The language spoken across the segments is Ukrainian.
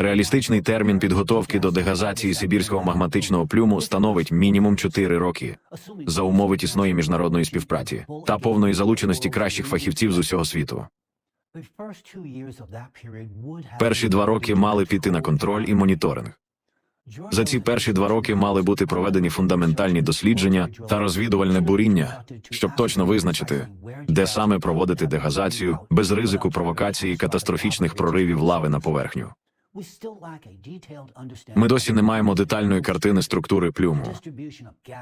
Реалістичний термін підготовки до дегазації сибірського магматичного плюму становить мінімум 4 роки за умови тісної міжнародної співпраці та повної залученості кращих фахівців з усього світу. Перші два роки мали піти на контроль і моніторинг. За ці перші два роки мали бути проведені фундаментальні дослідження та розвідувальне буріння, щоб точно визначити, де саме проводити дегазацію без ризику провокації катастрофічних проривів лави на поверхню. Ми досі не маємо детальної картини структури плюму,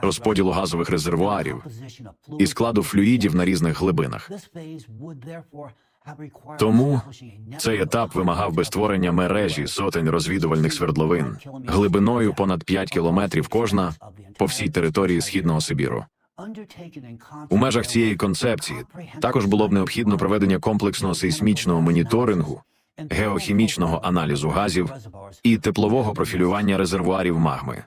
розподілу газових резервуарів і складу флюїдів на різних глибинах. Тому цей етап вимагав би створення мережі сотень розвідувальних свердловин глибиною понад 5 кілометрів кожна по всій території східного Сибіру. У межах цієї концепції також було б необхідно проведення комплексного сейсмічного моніторингу, геохімічного аналізу газів і теплового профілювання резервуарів магми.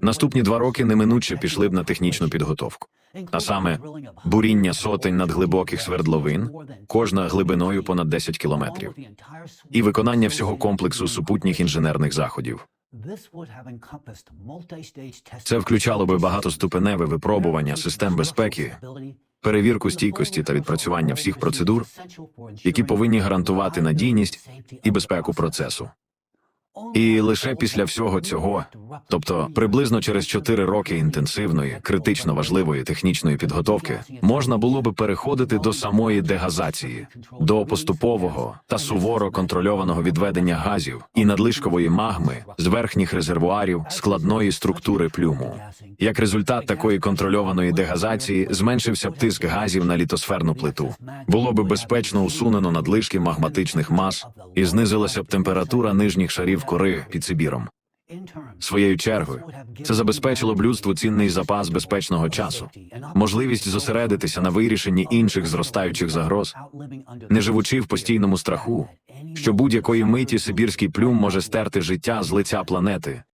Наступні два роки неминуче пішли б на технічну підготовку, а саме буріння сотень надглибоких свердловин, кожна глибиною понад 10 кілометрів, і виконання всього комплексу супутніх інженерних заходів. Це включало би багатоступеневе випробування систем безпеки, перевірку стійкості та відпрацювання всіх процедур, які повинні гарантувати надійність і безпеку процесу. І лише після всього цього, тобто приблизно через 4 роки інтенсивної, критично важливої технічної підготовки, можна було би переходити до самої дегазації, до поступового та суворо контрольованого відведення газів і надлишкової магми з верхніх резервуарів складної структури плюму. Як результат такої контрольованої дегазації зменшився б тиск газів на літосферну плиту, було би безпечно усунено надлишки магматичних мас і знизилася б температура нижніх шарів кори під Сибіром. Своєю чергою, це забезпечило б людству цінний запас безпечного часу, можливість зосередитися на вирішенні інших зростаючих загроз, не живучи в постійному страху, що будь-якої миті сибірський плюм може стерти життя з лиця планети.